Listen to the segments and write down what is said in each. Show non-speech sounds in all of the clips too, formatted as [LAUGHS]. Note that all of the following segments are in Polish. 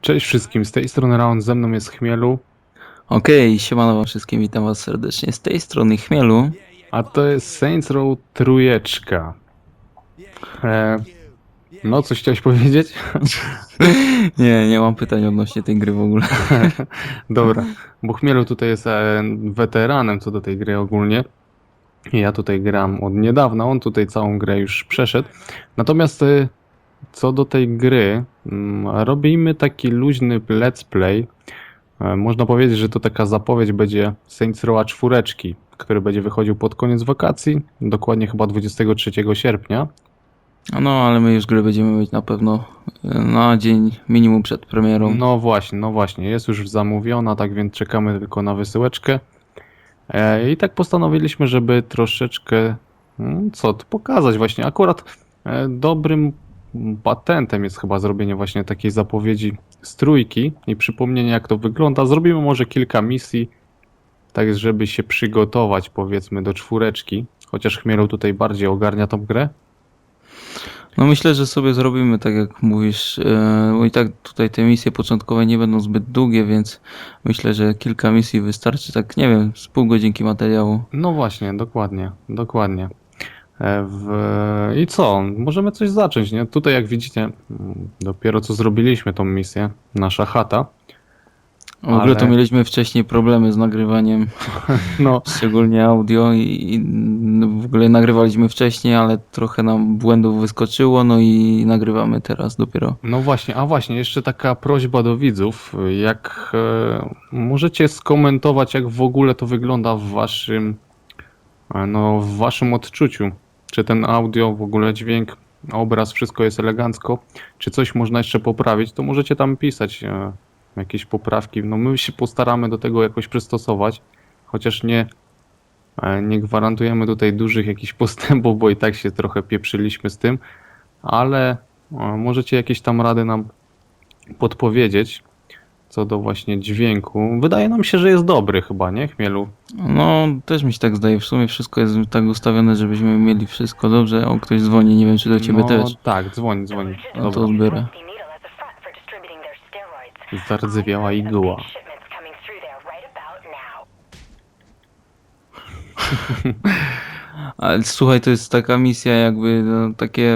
Cześć wszystkim, z tej strony Raon, ze mną jest Chmielu, Okej, siemano wam wszystkim, witam was serdecznie z tej strony Chmielu. a to jest Saints Row trójeczka. E, no, coś chciałeś powiedzieć? [LAUGHS] Nie, nie mam pytań odnośnie tej gry w ogóle. [LAUGHS] Dobra, bo Chmielu tutaj jest e, weteranem co do tej gry ogólnie. I Ja tutaj gram od niedawna, on tutaj całą grę już przeszedł. Natomiast e, co do tej gry, mm, robimy taki luźny let's play. E, Można powiedzieć, że to taka zapowiedź będzie Saints Row czwóreczki, który będzie wychodził pod koniec wakacji, dokładnie chyba 23 sierpnia. No, ale my już grę będziemy mieć na pewno e, na dzień minimum przed premierą. No właśnie, no właśnie, jest już zamówiona, tak więc czekamy tylko na wysyłeczkę. E, I tak postanowiliśmy, żeby troszeczkę, mm, co, pokazać właśnie. Akurat dobrym patentem jest chyba zrobienie właśnie takiej zapowiedzi z trójki i przypomnienie jak to wygląda. Zrobimy może kilka misji, tak żeby się przygotować powiedzmy do czwóreczki. Chociaż Chmielu tutaj bardziej ogarnia tą grę. No myślę, że sobie zrobimy tak jak mówisz, e, bo i tak tutaj te misje początkowe nie będą zbyt długie, więc myślę, że kilka misji wystarczy, tak nie wiem, z pół godzinki materiału. No właśnie, dokładnie, dokładnie. E, W... I co? Możemy coś zacząć, nie? Tutaj jak widzicie, mm, dopiero co zrobiliśmy tą misję, nasza chata. W ogóle to Ale- mieliśmy wcześniej problemy z nagrywaniem, [LAUGHS] No, szczególnie audio i, i no, w ogóle nagrywaliśmy wcześniej, ale trochę nam błędów wyskoczyło, no i nagrywamy teraz dopiero. no właśnie, a właśnie, jeszcze taka prośba do widzów, jak e, możecie skomentować, jak w ogóle to wygląda w waszym, e, no, w waszym odczuciu. Czy ten audio, w ogóle dźwięk, obraz, wszystko jest elegancko, czy coś można jeszcze poprawić, to możecie tam pisać e, jakieś poprawki. No my się postaramy do tego jakoś przystosować, chociaż nie, e, nie gwarantujemy tutaj dużych jakichś [LAUGHS] postępów, bo i tak się trochę pieprzyliśmy z tym, ale e, możecie jakieś tam rady nam podpowiedzieć co do właśnie dźwięku. Wydaje nam się, że jest dobry chyba, nie, Chmielu? No, też mi się tak zdaje. W sumie wszystko jest tak ustawione, żebyśmy mieli wszystko dobrze. O, ktoś dzwoni, nie wiem czy do ciebie no, też. Tak, dzwoni, dzwoni. No to odbiorę. Zardzewiała igła. [LAUGHS] Ale słuchaj, to jest taka misja jakby no, takie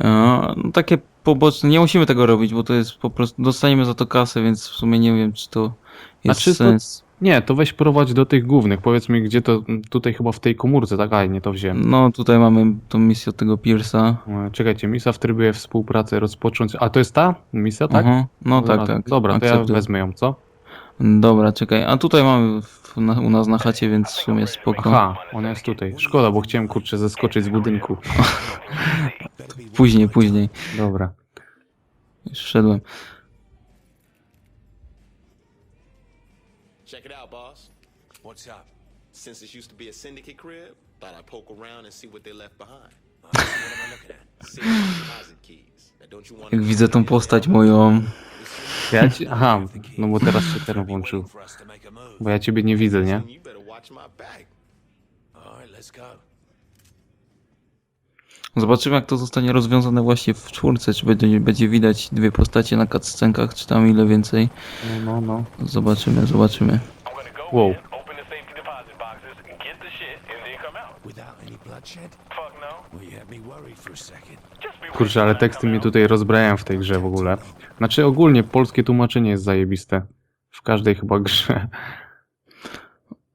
e, no, takie poboczne. Nie musimy tego robić, bo to jest po prostu dostaniemy za to kasę, więc w sumie nie wiem czy to jest czy to- sens. Nie, to weź prowadź do tych głównych. Powiedz mi, gdzie to, tutaj chyba w tej komórce, tak? A, nie to wziąłem. No tutaj mamy tą misję od tego Pierce'a. E, Czekajcie, misja w trybie współpracy rozpocząć. A to jest ta misja, tak? Aha, no Dobra, tak, tak. Dobra, to ja wezmę ją, co? Dobra, czekaj. A tutaj mamy w, na, u nas na chacie, więc w sumie spoko. Aha, ona jest tutaj. Szkoda, bo chciałem kurczę zeskoczyć z budynku. [LAUGHS] Później, później. Dobra. Już wszedłem. Check it out, boss. What's up? Since this used to be a syndicate crib, thought I'd poke around and see what they left behind. Uh, [LAUGHS] what am I looking at? Syndicate deposit keys. Now, don't you want Jak widzę tą postać moją, Ja ci... Aha, no bo teraz się ten włączył. Bo ja ciebie nie widzę, nie? Zobaczymy jak to zostanie rozwiązane właśnie w czwórce, czy będzie, będzie widać dwie postacie na cutscenkach, czy tam ile więcej. No, no, no. Zobaczymy, zobaczymy. Wow. Open the safety deposit boxes, get the shit, and then come out. Without any bloodshed? Kurczę, ale teksty mnie tutaj rozbrajają w tej grze w ogóle. Znaczy ogólnie polskie tłumaczenie jest zajebiste. W każdej chyba grze.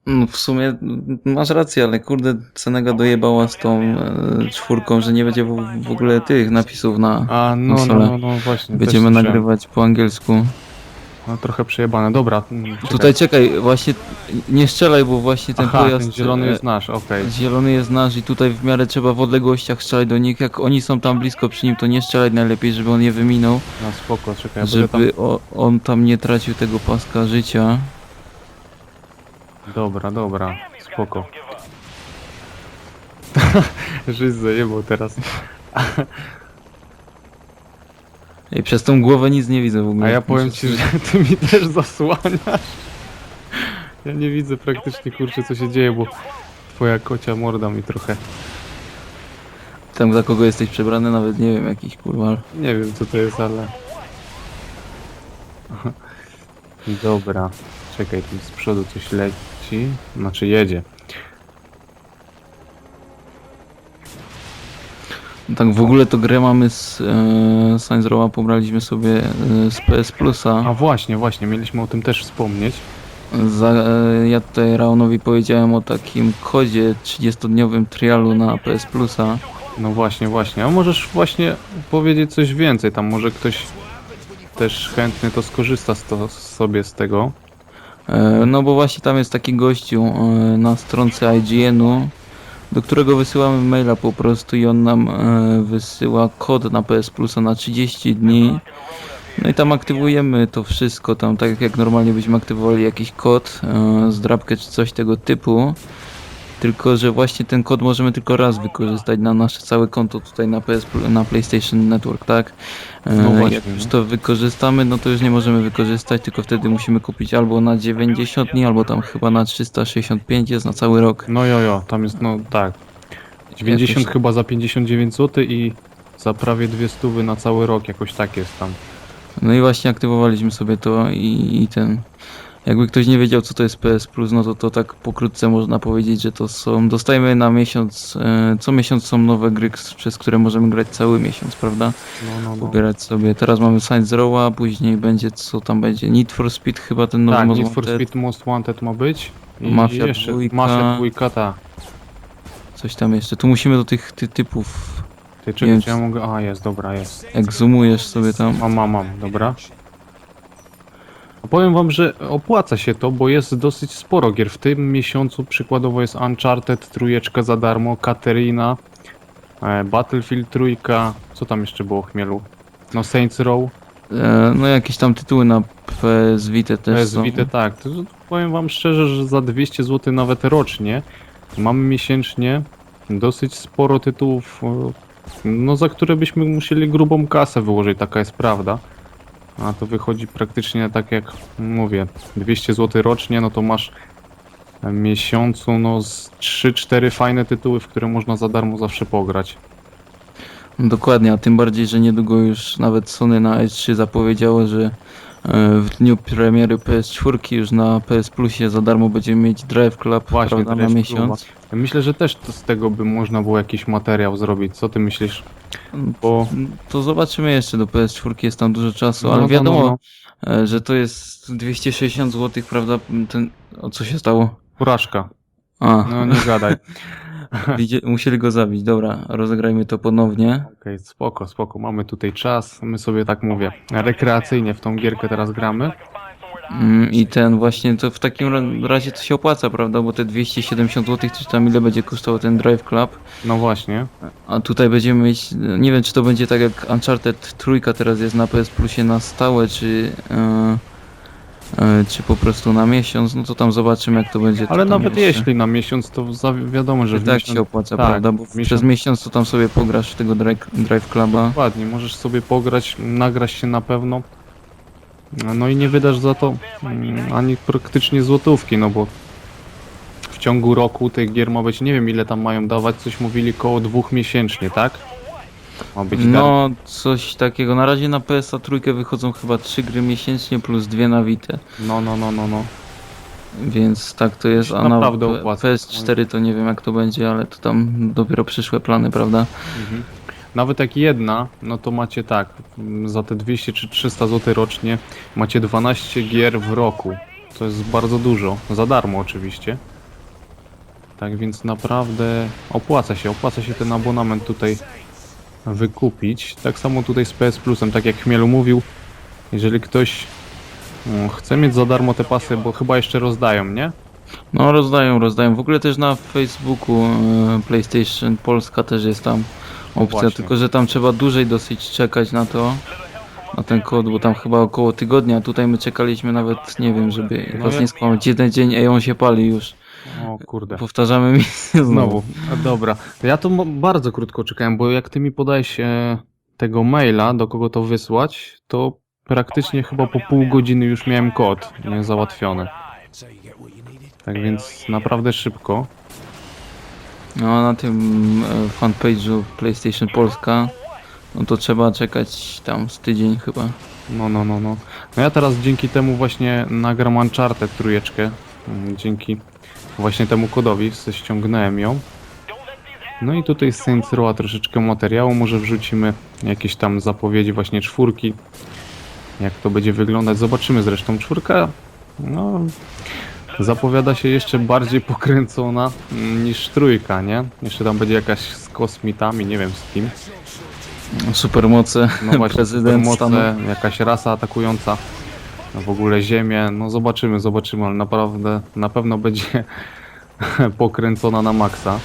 No, w sumie masz rację, ale kurde, Cenega dojebała z tą e, czwórką, że nie będzie w, w ogóle tych napisów na A, no, no, no, no właśnie. też Będziemy słyszałem. nagrywać po angielsku. No trochę przejebane. Dobra. czekaj. Tutaj czekaj, właśnie nie strzelaj, bo właśnie ten Aha, pojazd ten zielony e, jest nasz, okej. Zielony jest nasz i tutaj w miarę trzeba w odległościach strzelać do nich. Jak oni są tam blisko przy nim, to nie strzelać najlepiej, żeby on je wyminął. No spoko, czekaj. Ja będę żeby o, on tam nie tracił tego paska życia. Dobra, dobra. Spoko. [LAUGHS] Żyć zajebał teraz. I przez tą głowę nic nie widzę w ogóle. A ja powiem ci, że ty mi też zasłaniasz. Ja nie widzę praktycznie kurczę co się dzieje, bo twoja kocia morda mi trochę. Tam za kogo jesteś przebrany, nawet nie wiem, jakiś kurwa. Nie wiem co to jest, ale Dobra. Czekaj, tu z przodu coś leci. Znaczy jedzie. Tak w ogóle to grę mamy z e, Saints Row'a, pobraliśmy sobie e, z PS A Plusa. właśnie, właśnie, mieliśmy o tym też wspomnieć. Za, e, ja tutaj Raonowi powiedziałem o takim kodzie 30-dniowym trialu na PS Plusa. No właśnie, właśnie. A możesz właśnie powiedzieć coś więcej, tam może ktoś też chętny to skorzysta z to, sobie z tego. E, No bo właśnie tam jest taki gościu e, na stronce IGN-u, do którego wysyłamy maila po prostu i on nam e, wysyła kod na PS Plusa na 30 dni. No i tam aktywujemy to wszystko, tam tak jak normalnie byśmy aktywowali jakiś kod, e, zdrabkę czy coś tego typu. Tylko, że właśnie ten kod możemy tylko raz wykorzystać na nasze całe konto tutaj na PS, na PlayStation Network, tak? E, No właśnie, Jak już to wykorzystamy, no to już nie możemy wykorzystać, tylko wtedy musimy kupić albo na 90 dni, albo tam chyba na 365 jest na cały rok. No jo, jo, tam jest, no tak. 90 Jakoś- chyba za 59 zł i za prawie dwie stówy na cały rok, jakoś tak jest tam. No i właśnie aktywowaliśmy sobie to i, i ten. Jakby ktoś nie wiedział co to jest PS Plus, no to to tak pokrótce można powiedzieć, że to są. Dostajemy na miesiąc, e, co miesiąc są nowe gry, przez które możemy grać cały miesiąc, prawda? No, no, no. Pobierać sobie. Teraz mamy Saints Row'a, później będzie co tam będzie? Need for Speed chyba ten nowy Tak, Most Need for Wanted, Speed Most Wanted ma być. I Mafia jeszcze dwójka. Mafia dwójka, ta. Coś tam jeszcze. Tu musimy do tych ty, typów. Ty, czy ja mogę... A, jest, dobra, jest. Jak zoomujesz sobie tam. Mam, mam, mam, dobra. Powiem wam, że opłaca się to, bo jest dosyć sporo gier. W tym miesiącu przykładowo jest Uncharted, trójeczka za darmo, Katerina, e, Battlefield trójka, co tam jeszcze było chmielu? No Saints Row, E, no jakieś tam tytuły na PS Vita też PS są. Vita, tak. To, powiem wam szczerze, że za 200 zł nawet rocznie mamy miesięcznie dosyć sporo tytułów, e, no za które byśmy musieli grubą kasę wyłożyć, taka jest prawda. A to wychodzi praktycznie tak jak mówię, 200 zł rocznie, no to masz miesiącu no z 3-4 fajne tytuły, w które można za darmo zawsze pograć. Dokładnie, a tym bardziej, że niedługo już nawet Sony na S3 zapowiedziało, że e, w dniu premiery PS4 już na PS Plusie za darmo będziemy mieć Drive Club Właśnie, prawda, na miesiąc. Myślę, że też to z tego by można było jakiś materiał zrobić. Co ty myślisz? Bo To zobaczymy jeszcze do PS4, jest tam dużo czasu, No, ale wiadomo, no, e, że to jest 260 zł, prawda? Ten, o co się stało? porażka. A, No nie gadaj. [LAUGHS] musieli go zabić, dobra, rozegrajmy to ponownie. Okej, spoko, spoko. Mamy tutaj czas. My sobie tak mówię, rekreacyjnie w tą gierkę teraz gramy. Mm, I ten właśnie, to w takim ra- razie to się opłaca, prawda? Bo te 270 zł, czy tam ile będzie kosztował ten Drive Club? No właśnie. A tutaj będziemy mieć, nie wiem czy to będzie tak jak Uncharted trójka teraz jest na PS Plusie na stałe, czy, e, czy po prostu na miesiąc, no to tam zobaczymy jak to będzie. Ale to nawet jeszcze. jeśli na miesiąc, to wiadomo, że w tak miesiąc... się opłaca, tak, prawda? Bo miesiąc- przez miesiąc to tam sobie pograsz tego Drive, drive Cluba. Dokładnie, możesz sobie pograć, nagrać się na pewno. No i nie wydasz za to mm, ani praktycznie złotówki, no bo w ciągu roku tych gier ma być, nie wiem ile tam mają dawać, coś mówili koło dwóch miesięcznie, tak? Ma być darmo. No, coś takiego. Na razie na PS-a trójkę wychodzą chyba trzy gry miesięcznie plus dwie na Vita. No, no, no, no, no. Więc tak to jest, a na naprawdę P- opłaca. PS4 to nie wiem jak to będzie, ale to tam dopiero przyszłe plany, prawda? Mhm. Nawet jak jedna, no to macie tak, za te 200 czy 300 zł rocznie macie 12 gier w roku. To jest bardzo dużo, za darmo oczywiście. Tak więc naprawdę opłaca się, opłaca się ten abonament tutaj wykupić. Tak samo tutaj z PS Plusem, tak jak Chmielu mówił, jeżeli ktoś mm, chce mieć za darmo te pasy, bo chyba jeszcze rozdają, nie? No rozdają, rozdają. W ogóle też na Facebooku e, PlayStation Polska też jest tam opcja, Właśnie. tylko że tam trzeba dłużej dosyć czekać na to, na ten kod, bo tam chyba około tygodnia. Tutaj my czekaliśmy nawet, nie wiem, żeby No was nie skłamać, jeden dzień, ej on się pali już. O kurde. Powtarzamy misję [LAUGHS] znowu. Znowu. Dobra. Ja to bardzo krótko czekałem, bo jak ty mi podajesz e, tego maila, do kogo to wysłać, to praktycznie chyba po pół godziny już miałem kod nie, załatwiony. Tak więc naprawdę szybko. No na tym e, fanpage'u PlayStation Polska, no to trzeba czekać tam z tydzień chyba. No, no, no, no. No ja teraz dzięki temu właśnie nagram Uncharted trójeczkę. Mm, Dzięki właśnie temu kodowi ściągnąłem ją. No i tutaj z Saints Row troszeczkę materiału, może wrzucimy jakieś tam zapowiedzi właśnie czwórki. Jak to będzie wyglądać, zobaczymy zresztą czwórka. No, zapowiada się jeszcze bardziej pokręcona niż trójka, nie? Jeszcze tam będzie jakaś z kosmitami, nie wiem z kim. Supermoce, No właśnie, [LAUGHS] prezydent moce, stanu. jakaś rasa atakująca no w ogóle ziemię. No zobaczymy, zobaczymy, ale naprawdę na pewno będzie [LAUGHS] pokręcona na maksa.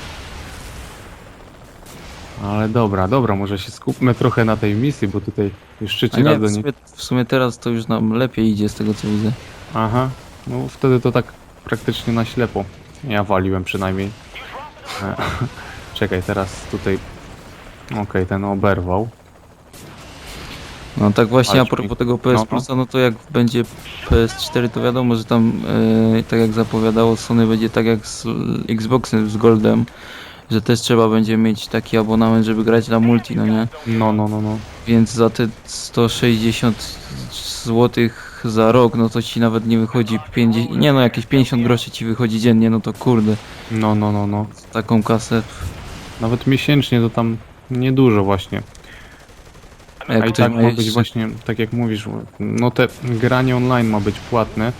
Ale dobra, dobra, może się skupmy trochę na tej misji, bo tutaj już trzeci nie, raz do w niej. sumie, w sumie teraz to już nam lepiej idzie z tego co widzę. Aha, no wtedy to tak praktycznie na ślepo. Ja waliłem przynajmniej. E, [LAUGHS] Czekaj, teraz tutaj. Okej, ten oberwał. No tak właśnie a propos tego PS No, no. Plusa, no to jak będzie PS4 to wiadomo, że tam e, tak jak zapowiadało Sony będzie tak jak z Xboxem z Goldem, że też trzeba będzie mieć taki abonament, żeby grać na multi, no nie? No, no, no, no. Więc za te 160 zł za rok, no to ci nawet nie wychodzi 50, nie no jakieś 50 groszy ci wychodzi dziennie, no to kurde, No, no, no, no. taką kasę, Nawet miesięcznie to tam niedużo właśnie. a jak A i ktoś tak ma ma być jeszcze- właśnie, tak jak mówisz, no te granie online ma być płatne.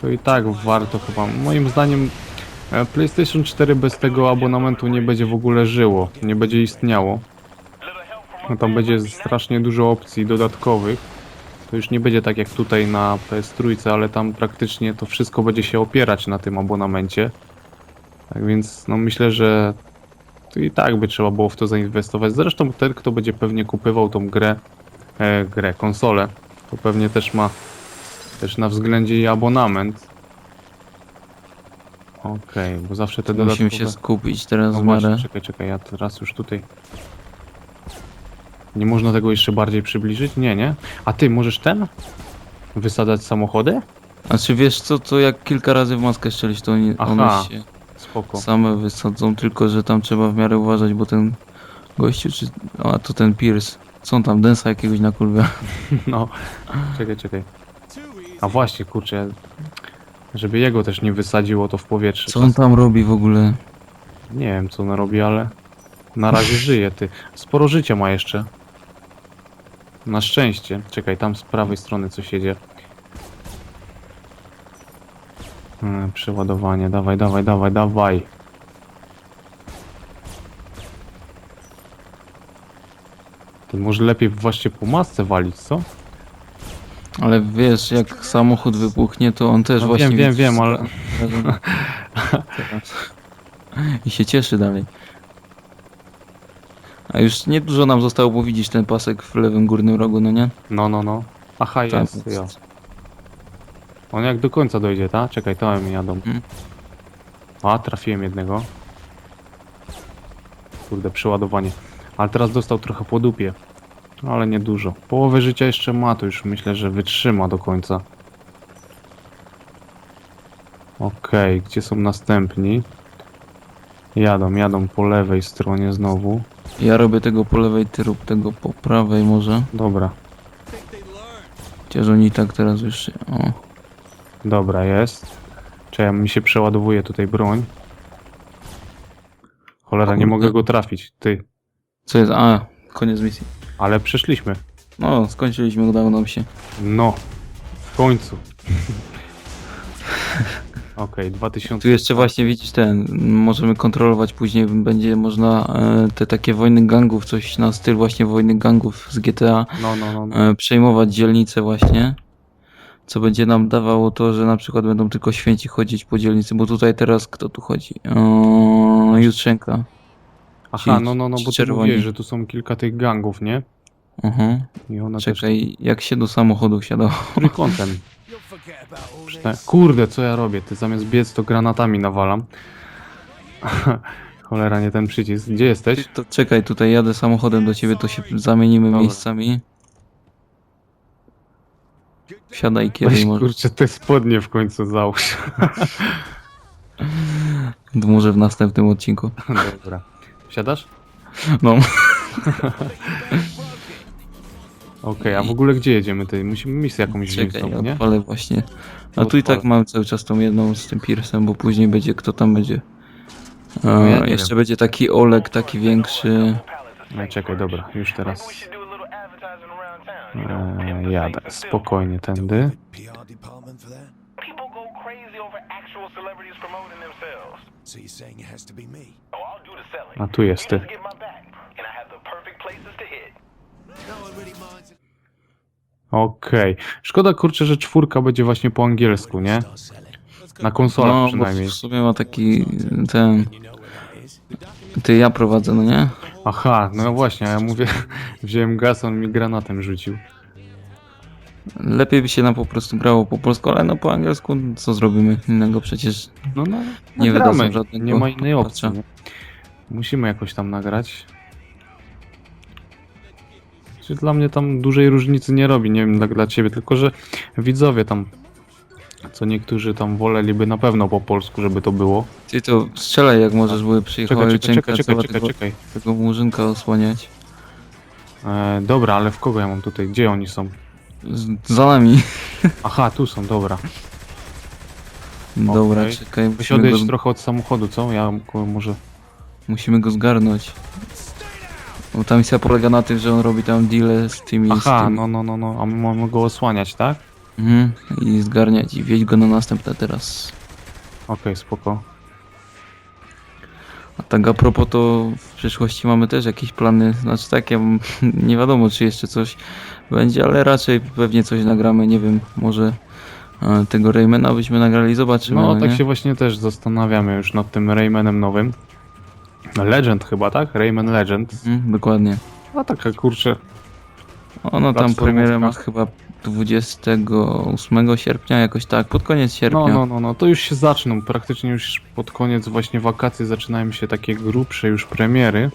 To i tak warto chyba. Moim zdaniem e, PlayStation 4 bez tego abonamentu nie będzie w ogóle żyło, nie będzie istniało. No tam będzie strasznie dużo opcji dodatkowych. To już nie będzie tak jak tutaj na PS3, ale tam praktycznie to wszystko będzie się opierać na tym abonamencie. Tak więc no myślę, że to i tak by trzeba było w to zainwestować. Zresztą ten, kto będzie pewnie kupywał tą grę, e, grę, konsolę, to pewnie też ma też na względzie i abonament. Okej, bo zawsze te dodatkowe... musimy się skupić teraz No w właśnie, czekaj, czekaj, ja teraz już tutaj... Nie można tego jeszcze bardziej przybliżyć? Nie, nie? A ty, możesz ten? Wysadzać samochody? Znaczy wiesz co, to jak kilka razy w maskę strzelić, to oni, Aha. one się Spoko. same wysadzą, tylko że tam trzeba w miarę uważać, bo ten gościu, czy... A to ten Pierce, co on tam, densa jakiegoś na kurwę. [LAUGHS] No, czekaj, czekaj. A właśnie, kurczę, żeby jego też nie wysadziło to w powietrze. Co on tam robi w ogóle? Nie wiem, co on robi, ale na razie żyje, ty. Sporo życia ma jeszcze. Na szczęście. Czekaj, tam z prawej strony coś jedzie. Hmm, przeładowanie, dawaj, dawaj, dawaj, dawaj. Ty może lepiej właśnie po masce walić, co? Ale wiesz, jak samochód wybuchnie, to on też No właśnie... wiem, wiem, wiem, ale-. [LAUGHS] I się cieszy dalej. A już niedużo nam zostało, bo widzisz ten pasek w lewym górnym rogu, no nie? No, no, no. Aha, jest, ja. On jak do końca dojdzie, ta? Czekaj, to mi jadą. Mhm. A, trafiłem jednego. Kurde, przeładowanie. Ale teraz dostał trochę po dupie. Ale nie dużo. Połowę życia jeszcze ma, to już myślę, że wytrzyma do końca. Okej, gdzie są następni? Jadą, jadą po lewej stronie znowu. Ja robię tego po lewej, ty rób tego po prawej może. Dobra, Chociaż oni i tak teraz już... się- O. dobra, jest. Czekaj, mi się przeładowuje tutaj broń. Cholera, nie Kurde. mogę go trafić. Ty, Co jest? A, koniec misji. ale przeszliśmy. No, skończyliśmy, udało nam się. No, w końcu. Okej, 2000. Tu jeszcze właśnie widzisz ten, możemy kontrolować później, będzie można e, te takie wojny gangów, coś na styl właśnie wojny gangów z GTA, No, no, no. no. e, przejmować dzielnice właśnie, co będzie nam dawało to, że na przykład będą tylko święci chodzić po dzielnicy, bo tutaj teraz kto tu chodzi? O, Jutrzenka. Aha, ci- no, no, no, ci bo ty czerwoni. mówiłeś, że tu są kilka tych gangów, nie? Aha. I one Czekaj, jak się do samochodu wsiadało? też trójkątem. [LAUGHS] Kurde, co ja robię? Ty zamiast biec, to granatami nawalam. [LAUGHS] Cholera, nie ten przycisk. Gdzie jesteś? To czekaj, tutaj jadę samochodem do ciebie, to się zamienimy Dobra. miejscami. Wsiadaj kieruj Weź, może. kurczę, te spodnie w końcu załóż. [LAUGHS] Może w następnym odcinku. [LAUGHS] Dobra. Wsiadasz? No. Okej, a w ogóle gdzie jedziemy? Ty? Musimy misję jakąś wziąć Czekaj, znowu, nie? odpalę właśnie. A tu i tak mam cały czas tą jedną z tym Piersem, bo później będzie, kto tam będzie. No ja nie jeszcze będzie taki Olek, taki większy. No, czekaj, dobra, już teraz a e, jadę. Spokojnie tędy. PR department for that? People go crazy over actual celebrities promoting themselves. So you're saying it has to be me? Oh, I'll do the selling. A tu jest ty. just get my back, and I have the perfect places to hit. No one really minds it. Okej. Szkoda kurczę, że czwórka będzie właśnie po angielsku, nie? Na konsolach No, bo przynajmniej. w sumie ma taki ten. Ty ja prowadzę, no nie? Aha, no właśnie, a ja mówię, [LAUGHS] wziąłem gaz, on mi granatem rzucił. Lepiej by się nam po prostu grało po polsku, ale no po angielsku co zrobimy innego przecież. No, no, Nie nagramy. wydadzą żadnego Nie ma innej opcji. patcha. Nie? Musimy jakoś tam nagrać. Czy dla mnie tam dużej różnicy nie robi, nie wiem jak dla ciebie, tylko że widzowie tam, co niektórzy tam woleliby na pewno po polsku, żeby to było. Ty to strzelaj jak możesz, bo przyjechała Czekaj, czekaj, czekaj, czekaj, trzeba czekaj, tego, czekaj. tego murzynka osłaniać. E, dobra, ale w kogo ja mam tutaj? Gdzie oni są? Z, za nami. [LAUGHS] Aha, tu są, dobra. Dobra, Okej. czekaj, musimy odejść go, trochę od samochodu, co? Ja może... musimy go zgarnąć. Bo ta misja polega na tym, że on robi tam deal z tymi... z Aha, tymi. no, no, no, no, a my mamy go osłaniać, tak? Mhm, I zgarniać i wieźć go na następne teraz. Okej, spoko. A tak a propos to w przyszłości mamy też jakieś plany, znaczy takie, m, [LAUGHS] nie wiadomo czy jeszcze coś będzie, ale raczej pewnie coś nagramy, nie wiem, może e, tego Raymana byśmy nagrali, zobaczymy. No, no tak nie? się właśnie też zastanawiamy już nad tym Raymanem nowym. Legend chyba, tak? Rayman Legend. Mhm, dokładnie. A taka kurczę. Ono tam Platformówka. premierę ma chyba 28 sierpnia, jakoś tak, pod koniec sierpnia. No, no, no, no, to już się zaczną. Praktycznie już pod koniec właśnie wakacji zaczynają się takie grubsze już premiery.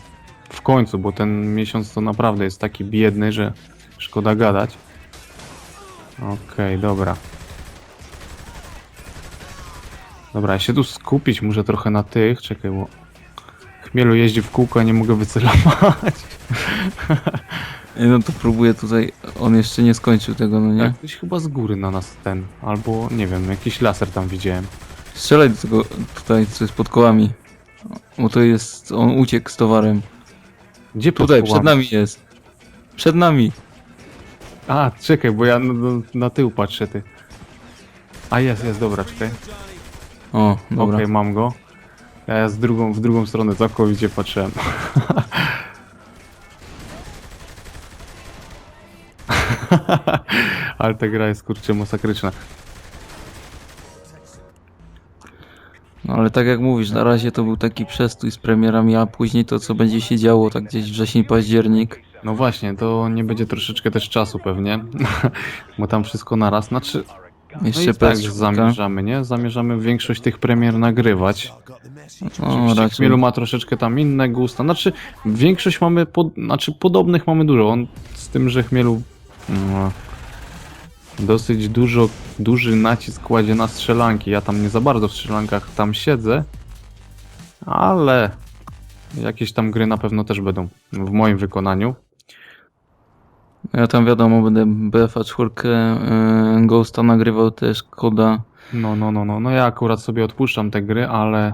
W końcu, bo ten miesiąc to naprawdę jest taki biedny, że szkoda gadać. Okej, dobra. Dobra, ja się tu skupić muszę trochę na tych. Czekaj, bo Chmielu jeździ w kółko, nie mogę wycelować. No to próbuję tutaj, on jeszcze nie skończył tego, no nie? Jak ktoś chyba z góry na nas ten, albo nie wiem, jakiś laser tam widziałem. Strzelaj do tego tutaj, co jest pod kołami. Bo to jest, on uciekł z towarem. Gdzie pod Tutaj, kołami? przed nami jest. Przed nami. A, czekaj, bo ja na, na, na tył patrzę, ty. A jest, jest, dobra, czekaj. O, Okej, dobra. mam go. Ja z drugą, w drugą stronę całkowicie patrzyłem. [LAUGHS] Ale ta gra jest kurczę masakryczna. No ale tak jak mówisz, na razie to był taki przestój z premierami, a później to co będzie się działo, tak gdzieś wrzesień, październik. No właśnie, to nie będzie troszeczkę też czasu pewnie, [LAUGHS] bo tam wszystko naraz. Znaczy, Jeszcze i tak PS4. zamierzamy, nie? Zamierzamy większość tych premier nagrywać. No Oczywiście raczej. Chmielu ma troszeczkę tam inne gusta. Znaczy, większość mamy, pod, znaczy podobnych mamy dużo. On z tym, że Chmielu no, dosyć dużo, duży nacisk kładzie na strzelanki. Ja tam nie za bardzo w strzelankach tam siedzę, ale jakieś tam gry na pewno też będą w moim wykonaniu. Ja tam wiadomo, będę BFA 4 yy, Ghosta nagrywał też, koda. No, no, no, no, no ja akurat sobie odpuszczam te gry, ale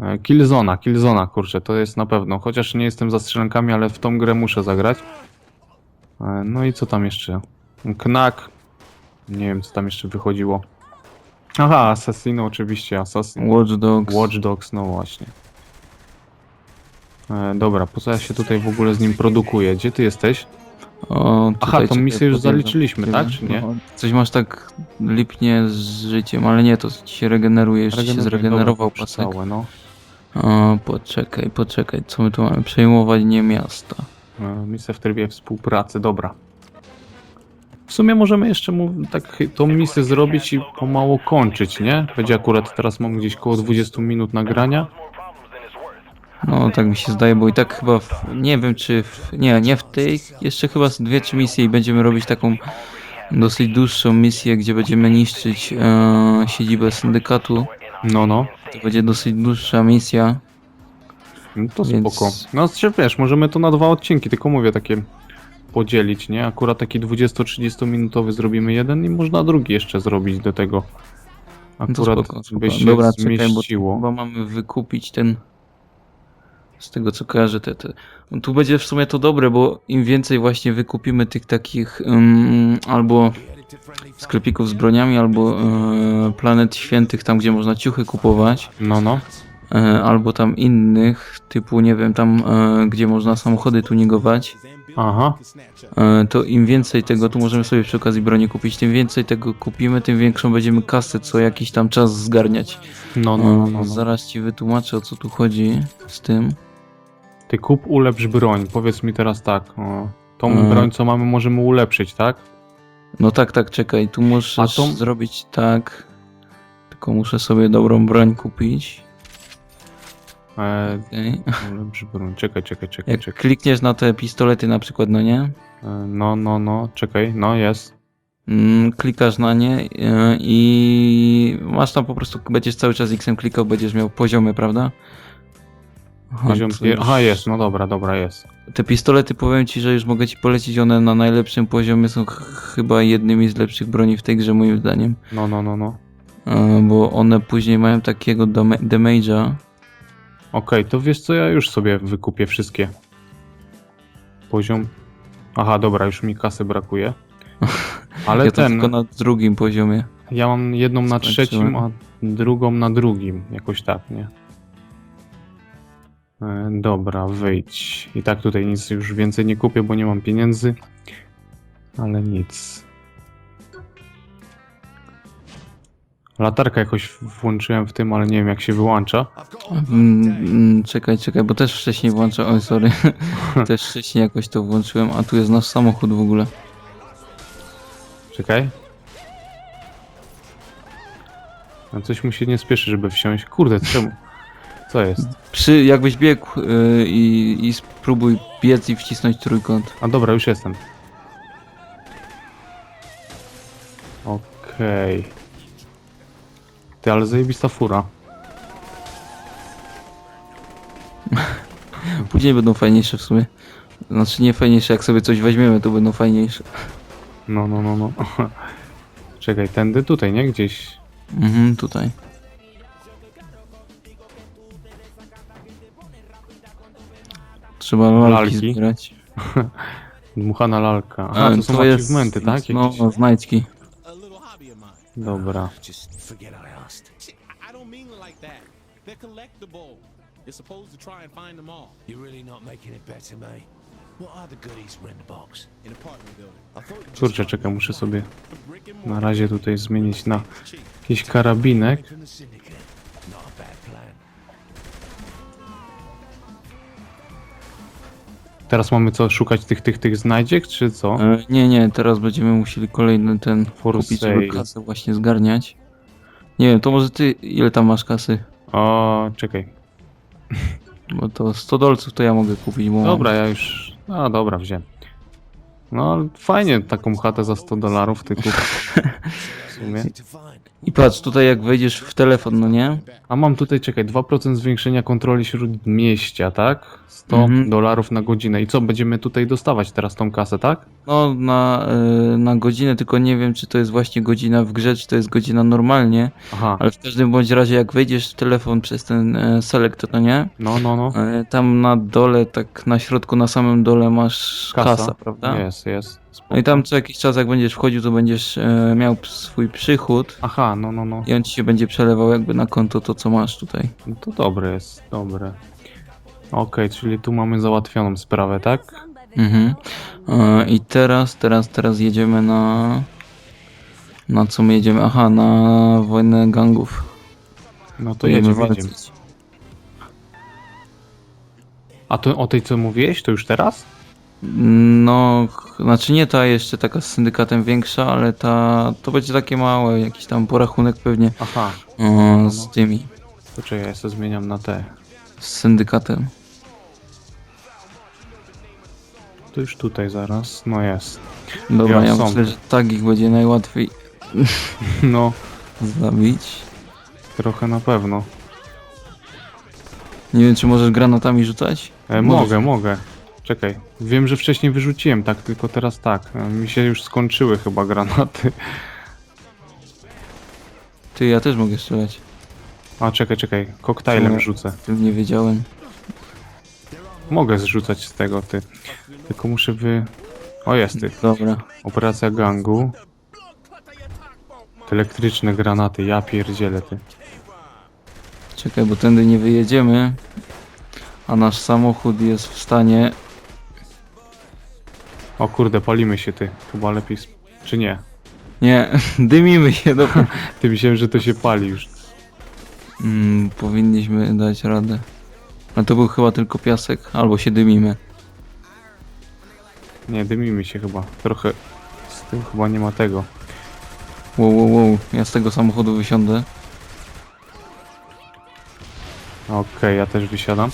e, Killzona, Killzona, kurczę, to jest na pewno, chociaż nie jestem za strzelankami, ale w tą grę muszę zagrać. E, No i co tam jeszcze? Knack, nie wiem co tam jeszcze wychodziło. Aha, Assassino oczywiście, Assassin, Watch Dogs. Watch Dogs, no właśnie. E, dobra, po co ja się tutaj w ogóle z nim produkuję? Gdzie ty jesteś? O, Aha, tą misję już zaliczyliśmy, tak, czy nie? No, Coś masz tak lipnie z życiem, ale nie, to ci się regeneruje, ci się zregenerował dobra, pasek. całe, no. O, poczekaj, poczekaj, co my tu mamy? Przejmować nie miasta. E, Misja w trybie współpracy, dobra. W sumie możemy jeszcze mu tak tą misję zrobić i pomału kończyć, nie? Będzie akurat teraz mam gdzieś koło 20 minut nagrania. No, tak mi się zdaje, bo i tak chyba, w, nie wiem czy, w, nie, nie w tej, jeszcze chyba z dwie, trzy misje i będziemy robić taką dosyć dłuższą misję, gdzie będziemy niszczyć e, siedzibę syndykatu. No, no. To będzie dosyć dłuższa misja. No to Więc- spoko. No czy wiesz, możemy to na dwa odcinki, tylko mówię takie podzielić, nie? Akurat taki 20-30 minutowy zrobimy jeden i można drugi jeszcze zrobić do tego. No to Akurat spoko, spoko. by się Dobra, czekaj, bo zmieściło. chyba mamy wykupić ten... Z tego co kojarzę, te, te... Tu będzie w sumie to dobre, bo im więcej właśnie wykupimy tych takich ym, albo sklepików z broniami, albo e, planet świętych, tam gdzie można ciuchy kupować, No, no. e, albo tam innych, typu nie wiem, tam e, gdzie można samochody tuningować, Aha. to im więcej tego, tu możemy sobie przy okazji broni kupić, tym więcej tego kupimy, tym większą będziemy kasę co jakiś tam czas zgarniać. No, no, No, no, no, no. Zaraz ci wytłumaczę o co tu chodzi z tym. Ty kup, ulepsz broń. Powiedz mi teraz tak. O, tą Mm. broń, co mamy, możemy ulepszyć, tak? No tak, tak, czekaj, tu A to- zrobić tak, tylko muszę sobie dobrą broń kupić. E, Okej. ulepsz broń. Czekaj, czekaj, czekaj, Jak czekaj. klikniesz na te pistolety na przykład, no nie? E, no, no, no. Czekaj. No, jest. Mm, klikasz na nie e, i masz tam po prostu, będziesz cały czas X-em klikał, będziesz miał poziomy, prawda? Aha, Poziom... to Aha, jest. No dobra, dobra, jest. Te pistolety powiem ci, że już mogę ci polecić, one na najlepszym poziomie są ch- chyba jednymi z lepszych broni w tej grze moim zdaniem. No, no, no, no. E, Bo one później mają takiego dama- damage'a. Okej, to wiesz co, ja już sobie wykupię wszystkie. Poziom... Aha, dobra, już mi kasy brakuje. [LAUGHS] Ale ja ten, tylko na drugim poziomie. ja mam jedną na skończyłem. trzecim, a drugą na drugim. Jakoś tak, nie? E, dobra, wyjdź. I tak tutaj nic już więcej nie kupię, bo nie mam pieniędzy. Ale nic. Latarkę jakoś włączyłem w tym, ale nie wiem jak się wyłącza. Mm, mm, czekaj, czekaj, bo też wcześniej włączę. Oj, sorry. [LAUGHS] też wcześniej jakoś to włączyłem, a tu jest nasz samochód w ogóle. Czekaj. A coś mu się nie spieszy, żeby wsiąść. Kurde, czemu? Co jest? Przy, jakbyś biegł y, i, i spróbuj biec i wcisnąć trójkąt. A dobra, już jestem. Okej. Ty, ale zajebista fura. [LAUGHS] Później będą fajniejsze w sumie. Znaczy nie fajniejsze, jak sobie coś weźmiemy, to będą fajniejsze. No, no, no, no. [LAUGHS] Czekaj, tędy tutaj, nie? Gdzieś. Mhm, tutaj. Trzeba lalki, Lalki. zbierać. [LAUGHS] Dmuchana lalka. Aha, E, to są achievementy, tak? No, Jakieś? znajdźki. A little hobby of mine. Dobra. Just forget I asked. Shit, I I don't mean it like that. They're collectible. You're supposed to try and find them all You're really not making it better, mate. What are the goodies in the box? in apartment building. I thought you Kurczę, czekaj, muszę sobie Brick and na mortar. razie tutaj zmienić na Cheap. jakiś karabinek. from the syndicate. Not a bad plan. Teraz mamy co, szukać tych, tych, tych znajdziek, czy co? E, nie, nie, teraz będziemy musieli kolejny ten For kupić, żeby sale. kasę właśnie zgarniać. Nie wiem, to może ty, ile tam masz kasy? O, czekaj. [LAUGHS] Bo to 100 dolców to ja mogę kupić, bo. Dobra, ja już. A dobra, wziąłem. No, fajnie taką chatę za 100 dolarów ty kup. [LAUGHS] Sumie. I patrz, tutaj jak wejdziesz w telefon, no nie? A mam tutaj, czekaj, 2% zwiększenia kontroli śródmieścia, tak? 100 Mhm. dolarów na godzinę. I co, będziemy tutaj dostawać teraz tą kasę, tak? No, na, y, na godzinę, tylko nie wiem, czy to jest właśnie godzina w grze, czy to jest godzina normalnie, Aha, ale w każdym bądź razie, jak wejdziesz w telefon przez ten e, select, no nie? no, no, no. E, tam na dole, tak na środku, na samym dole masz kasa, prawda? Jest, jest. No i tam co jakiś czas, jak będziesz wchodził, to będziesz e, miał swój przychód Aha, no, no, no. i on ci się będzie przelewał jakby na konto to, co masz tutaj. No to dobre jest, dobre. Okej, czyli tu mamy załatwioną sprawę, tak? Mhm. E, I teraz, teraz, teraz jedziemy na... Na co my jedziemy? Aha, na wojnę gangów. No to Jedziemy jedziemy. A to o tej co mówiłeś, to już teraz? No, znaczy nie ta jeszcze taka z syndykatem większa, ale ta to będzie takie małe, jakiś tam porachunek pewnie Aha, e, z tymi, to czekaj, ja sobie zmieniam na te. z syndykatem. To już tutaj zaraz, no jest. Dobra, Ja ja są. myślę, że tak ich będzie najłatwiej [LAUGHS] No, [LAUGHS] zabić. trochę na pewno. Nie wiem, czy możesz granatami rzucać? E, Możesz. mogę, mogę. Czekaj, wiem, że wcześniej wyrzuciłem, tak, tylko teraz tak. Mi się już skończyły chyba granaty. Ty, ja też mogę strzelać. A, czekaj, czekaj, koktajlem Czemu? rzucę. Tym nie wiedziałem. Mogę zrzucać z tego, ty. Tylko muszę wy... O, jest ty. Dobra. Operacja gangu. Te elektryczne granaty, ja pierdzielę, ty. Czekaj, bo tędy nie wyjedziemy. A nasz samochód jest w stanie. O kurde, palimy się, ty. Chyba lepiej... Sp... Czy nie? Nie, [LAUGHS] dymimy się. Dobra. Ty myślałem, że to się pali już. Mm, powinniśmy dać radę. Ale to był chyba tylko piasek, albo się dymimy. Nie, dymimy się chyba. Trochę... Z tym chyba nie ma tego. Wow, wow, wow. Ja z tego samochodu wysiądę. Okej, ja też wysiadam.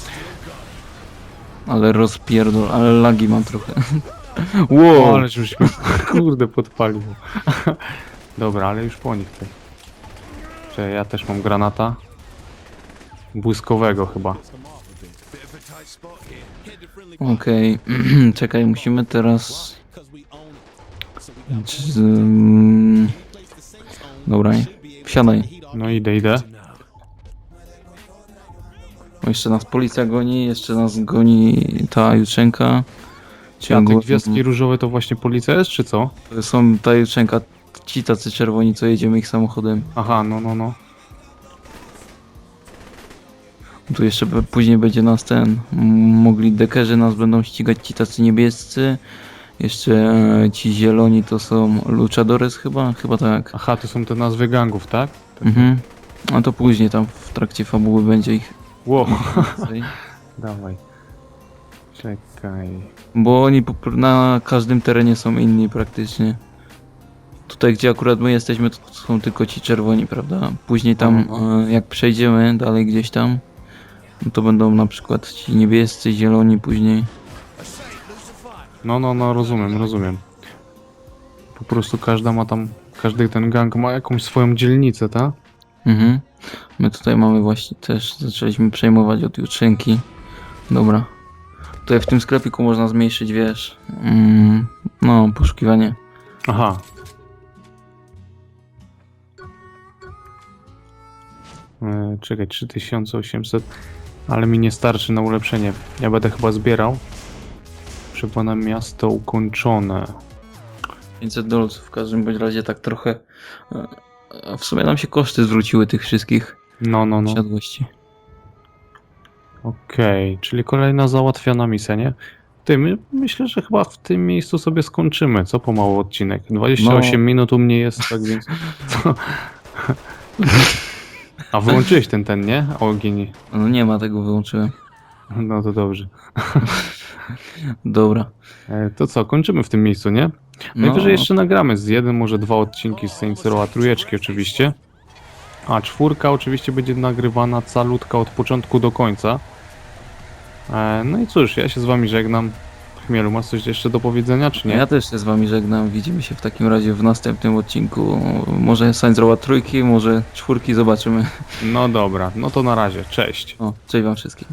Ale rozpierdol, ale lagi mam trochę. [LAUGHS] [LAUGHS] Wow. ale już mnie, kurde, podpalił. [LAUGHS] Dobra, ale już po nich ty. Czekaj, ja też mam granata. Błyskowego chyba. Okej, [CLEARS THROAT] czekaj, musimy teraz... Z... mm, Dobra, wsiadaj. No idę, idę. Bo jeszcze nas policja goni, jeszcze nas goni ta jutrzenka. A te gwiazdki różowe to właśnie policja jest, czy co? To są ta jutrzenka, ci tacy czerwoni, co jedziemy ich samochodem. Aha, no, no, no. Tu jeszcze be- później będzie nas ten, m, mogli dekerzy nas będą ścigać ci tacy niebiescy. Jeszcze e, ci zieloni to są luchadores chyba, chyba tak. Aha, to są te nazwy gangów, tak? Mhm. A to później tam w trakcie fabuły będzie ich Wow, więcej. [LAUGHS] dawaj. Czekaj. Bo oni po, na każdym terenie są inni praktycznie. Tutaj, gdzie akurat my jesteśmy, to są tylko ci czerwoni, prawda? Później tam, Mhm. e, jak przejdziemy dalej gdzieś tam, no to będą na przykład ci niebiescy, zieloni później. No, no, no, rozumiem, rozumiem. Po prostu każda ma tam, każdy ten gang ma jakąś swoją dzielnicę, tak? Mhm. My tutaj mamy właśnie też, zaczęliśmy przejmować od jutrzenki. Dobra. Tutaj w tym sklepiku można zmniejszyć, wiesz, mm, no, poszukiwanie. Aha. E, czekaj, 3800. Ale mi nie starczy na ulepszenie. Ja będę chyba zbierał. Przepłynę miasto ukończone. 500 dolców w każdym bądź razie tak trochę. e, e, W sumie nam się koszty zwróciły tych wszystkich No, no, no. posiadłości. Okej, czyli kolejna załatwiona misja, nie? Ty, my, myślę, że chyba w tym miejscu sobie skończymy, co pomału odcinek. 28 No. minut u mnie jest, tak więc... Co? [LAUGHS] A wyłączyłeś ten, ten, nie? Ogień. No nie ma tego, wyłączyłem. No to dobrze. [LAUGHS] Dobra. E, To co, kończymy w tym miejscu, nie? No, Najwyżej jeszcze nagramy z jeden, może dwa odcinki z Saints Row, a trójeczki oczywiście. A czwórka oczywiście będzie nagrywana calutka od początku do końca. E, No i cóż, ja się z wami żegnam. Chmielu, masz coś jeszcze do powiedzenia, czy nie? Ja też się z wami żegnam. Widzimy się w takim razie w następnym odcinku. Może Saints Row trójki, może czwórki, zobaczymy. No dobra, no to na razie, cześć. O, cześć wam wszystkim.